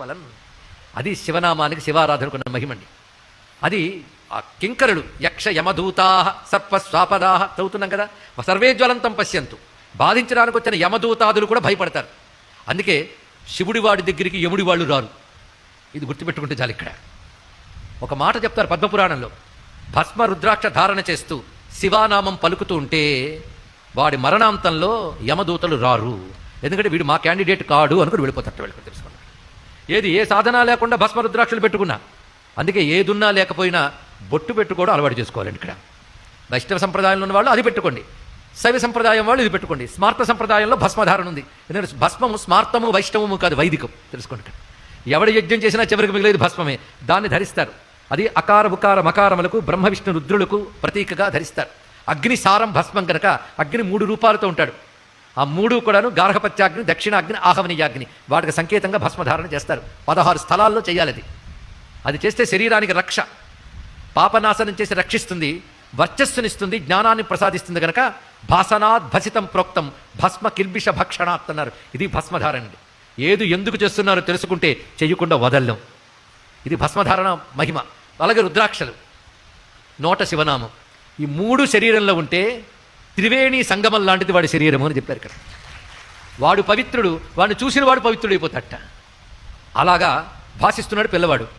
ఫలం అది శివనామానికి శివారాధనకున్న మహిమండి అది ఆ కింకరుడు యక్ష యమదూతా సర్ప స్వాపదా చదువుతున్నాం కదా? సర్వే జ్వలంతం పశ్యంతు. బాధించడానికి వచ్చిన యమదూతాదులు కూడా భయపడతారు. అందుకే శివుడి వాడి దగ్గరికి యముడి వాళ్ళు రారు. ఇది గుర్తుపెట్టుకుంటే చాలు ఇక్కడ. ఒక మాట చెప్తారు పద్మపురాణంలో. భస్మ రుద్రాక్ష ధారణ చేస్తూ శివానామం పలుకుతూ ఉంటే వాడి మరణాంతంలో యమదూతలు రారు. ఎందుకంటే వీడు మా క్యాండిడేట్ కాడు అనుకుని వెళ్ళిపోతారు వెళ్ళిపోతారు. ఏది ఏ సాధన లేకుండా భస్మ రుద్రాక్షలు పెట్టుకున్నా? అందుకే ఏదున్నా లేకపోయినా బొట్టు పెట్టుకోవడం అలవాటు చేసుకోవాలండి ఇక్కడ. వైష్ణవ సంప్రదాయంలో ఉన్న వాళ్ళు అది పెట్టుకోండి. శైవ సంప్రదాయం వాళ్ళు ఇది పెట్టుకోండి. స్మార్త సంప్రదాయంలో భస్మధారణ ఉంది. ఎందుకంటే భస్మము స్మార్తము వైష్ణవము కాదు వైదికం. తెలుసుకోండి ఇక్కడ. ఎవడు యజ్ఞం చేసినా చివరికి మిగిలేదు భస్మమే. దాన్ని ధరిస్తారు. అది అకార ఉకార మకారములకు బ్రహ్మ విష్ణు రుద్రులకు ప్రతీకగా ధరిస్తారు. అగ్ని సారం భస్మం కనుక అగ్ని మూడు రూపాలతో ఉంటాడు. ఆ మూడు కూడాను గార్హపత్యాగ్ని దక్షిణాగ్ని ఆహవనీయాగ్ని వాటికి సంకేతంగా భస్మధారణ చేస్తారు. పదహారు స్థలాల్లో చేయాలి అది. అది చేస్తే శరీరానికి రక్ష. పాపనాశనం చేసి రక్షిస్తుంది వర్చస్సునిస్తుంది జ్ఞానాన్ని ప్రసాదిస్తుంది కనుక భాసనాద్ భసితం ప్రోక్తం భస్మ కిల్బిష భక్షణాత్ అన్నారు. ఇది భస్మధారణ అండి. ఏది ఎందుకు చేస్తున్నారో తెలుసుకుంటే చేయకుండా వదల్లం. ఇది భస్మధారణ మహిమ. అలాగే రుద్రాక్షలు. నోట శివనామం. ఈ మూడు శరీరంలో ఉంటే త్రివేణి సంగమం లాంటిది వాడి శరీరము అని చెప్పారు ఇక్కడ. వాడు పవిత్రుడు వాడిని చూసిన వాడు పవిత్రుడైపోతాడట. అలాగా భాషిస్తున్నాడు పిల్లవాడు.